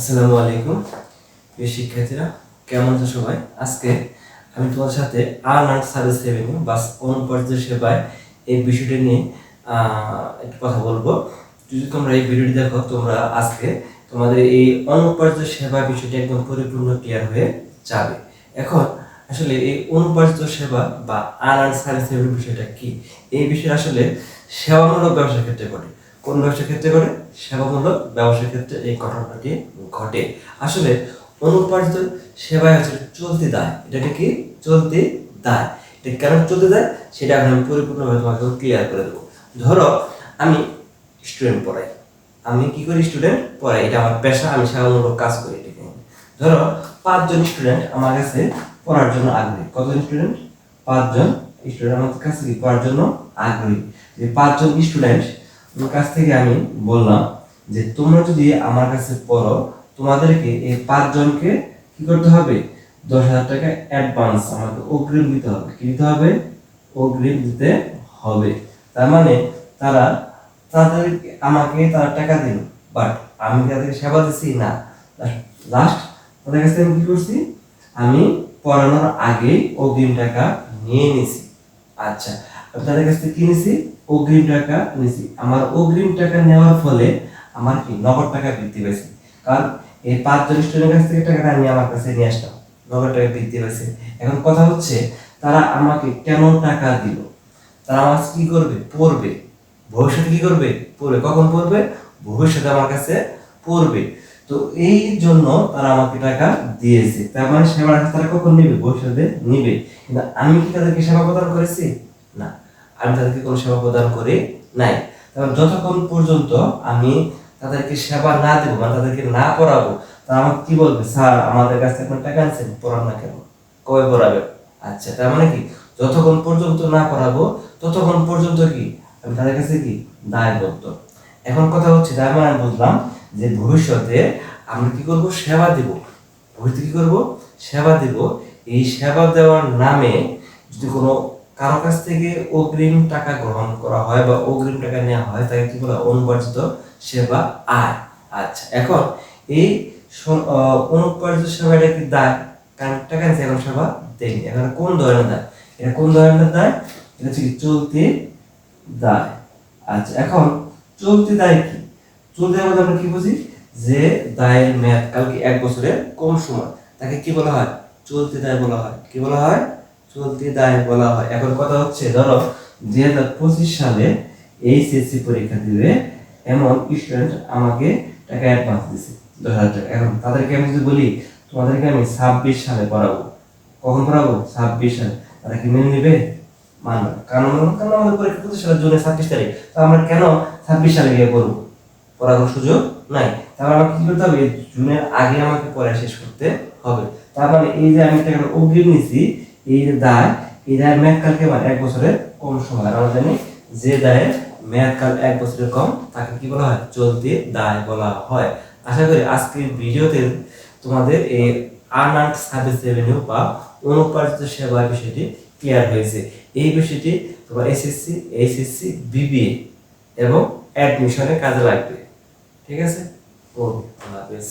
আসসালামু আলাইকুম। প্রিয় শিক্ষার্থীরা, কেমন আছো সবাই? আজকে আমি তোমার সাথে আর্ন আর্ট সার্ভিস রেভিনিউ বা অনুপার্জিত সেবায় এই বিষয়টি নিয়ে একটু কথা বলব। যদি তোমরা এই ভিডিওটি দেখো, তোমরা আজকে তোমাদের এই অনুপার্জিত সেবা বিষয়টি একদম পরিপূর্ণ ক্লিয়ার হয়ে যাবে। এখন, আসলে এই অনুপার্জিত সেবা বা আর্ট সার্ভিস রেভিনিউ বিষয়টা কি? এই বিষয়ে আসলে সেবামূলক ব্যবসার ক্ষেত্রে ঘটে কোন ব্যবসার ক্ষেত্রে ঘটে? সেবামূলক ব্যবসার ক্ষেত্রে এই ঘটনাটি ঘটে। আসলে অনুপার্জিত সেবায় হচ্ছে চলতি দায়। এটাকে কি? চলতি দায়। এটা কেন চলতে দেয়? সেটা এখন আমি পরিপূর্ণভাবে তোমাকে ক্লিয়ার করে দেবো। ধরো, আমি স্টুডেন্ট পড়াই। আমি কি করি স্টুডেন্ট পড়াই। এটা আমার পেশা, আমি সেবামূলক কাজ করি এটাকে ধরো, পাঁচজন স্টুডেন্ট আমার কাছে পড়ার জন্য আগ্রহী। কতজন স্টুডেন্ট পাঁচজন স্টুডেন্ট আমার কাছে পড়ার জন্য আগ্রহী। যে পাঁচজন স্টুডেন্ট কাছ থেকে আমি বললাম যে, তোমরা যদি আমার কাছে পড়ো, তোমাদেরকে এই পাঁচজনকে কি করতে হবে? দশ হাজার টাকা অ্যাডভান্স আমাকে অগ্রিম দিতে হবে। কি দিতে হবে? অগ্রিম দিতে হবে। তার মানে তারা তাদের আমাকে তারা টাকা দিল। বাট আমি তাদেরকে সেবা দিচ্ছি না। লাস্ট তাদের কাছে আমি কি করছি? আমি পড়ানোর আগেই অগ্রিম টাকা নিয়ে নিছি। আচ্ছা। তাদের কাছ থেকে কি নিছি অগ্রিম টাকা নিছি আমার অগ্রিম টাকা নেওয়ার ফলে আমার কি নগদ টাকা বৃদ্ধি পেয়েছে কারণ এই পাঁচজন স্টুডেন্টের কাছ থেকে টাকাটা আমি আমার কাছে নিয়ে আসলাম। নগদ টাকা বৃদ্ধি পেয়েছে এখন কথা হচ্ছে, তারা আমাকে কেন টাকা দিল? তারা আমার কি করবে? পড়বে। ভবিষ্যতে কি করবে? পড়বে। কখন পড়বে? ভবিষ্যতে আমার কাছে পড়বে। তো এই জন্য তারা আমাকে টাকা দিয়েছে। তার মানে সেবা তারা কখন নেবে? ভবিষ্যতে নিবে। কিন্তু আমি কি তাদেরকে সেবা প্রদান করেছি? না, আমি তাদেরকে কোনো সেবা প্রদান করে নাই। তারপর যতক্ষণ পর্যন্ত আমি তাদেরকে সেবা না দেবো মানে তাদেরকে না পড়াবো তারা আমাকে কি বলবে? স্যার, আমাদের কাছ থেকে আপনার টাকা আনছেন, পড়ান না কেন? কবে পড়াবে আচ্ছা তার মানে কি? যতক্ষণ পর্যন্ত না পড়াবো, ততক্ষণ পর্যন্ত কি? আমি তাদের কাছে কি? দায়বদ্ধ। এখন কথা হচ্ছে তার মানে আমি বুঝলাম যে ভবিষ্যতে আমরা কি করব? সেবা দিব। ভবিষ্যতে কি করব? সেবা দিব। এই সেবা দেওয়ার নামে যদি কোনো কারও কাছ থেকে অগ্রিম টাকা গ্রহণ করা হয় বা অগ্রিম টাকা নেওয়া হয়, তাকে কি বলা? অনুপার্জিত সেবা আয়। আচ্ছা এখন এই অনুপার্জিত সেবাটা কি দায়? কারণ টাকা নিচ্ছে এখন সেবা দেয়নি। এখন কোন ধরনের দায়? এটা কোন ধরনের দায়? এটা হচ্ছে চলতি দায়। আচ্ছা এখন চলতি দায় কি? চলতি দায় আমরা কি বুঝি? যে দায়ের মেয়াদ কালকে এক বছরের কম সময়। তাকে কি বলা হয়? চলতি দায় বলা হয়। কি বলা হয়? চলতি দায় বলা হয়। এখন কথা হচ্ছে, ধরো, দুই হাজার পঁচিশ সালে এইচএসসি পরীক্ষা দিবে, এমন স্টুডেন্ট আমাকে টাকা অ্যাডভান্স দিছে, দশ হাজার এখন তাদেরকে আমি যদি বলি, তোমাদেরকে আমি ছাব্বিশ সালে পড়াবো। কখন পড়াবো? ছাব্বিশ সালে। তারা কি মেনে নেবে? মানবে কারণ কারণ আমাদের পরীক্ষা পঁচিশ সালের জন্য ছাব্বিশ তারিখ। তো আমরা কেন ছাব্বিশ সালে গিয়ে করব পড়ার সুযোগ নাই। তারপর আমাকে কি করতে হবে? জুনের আগে আমাকে পড়া শেষ করতে হবে। তার মানে এই যে আমি টাকা অগ্রিম নিছি এই দায়, এই দায়ের মেয়াদকালকে মানে এক বছরের কম সময় আর আমরা জানি যে দায়ের মেয়াদকাল এক বছরের কম, তাকে কি বলা হয়? চলতি দায় বলা হয়। আশা করি আজকের ভিডিওতে তোমাদের এই আর্ন আর্ট সার্ভিস রেভিনিউ বা অনুপার্জিত সেবা বিষয়টি ক্লিয়ার হয়েছে। এই বিষয়টি তোমার এসএসসি, এইচএসসি, বিবিএ এবং অ্যাডমিশনে কাজে লাগবে। ঠিক আছে? ও, আল্লাহ হাফেজ।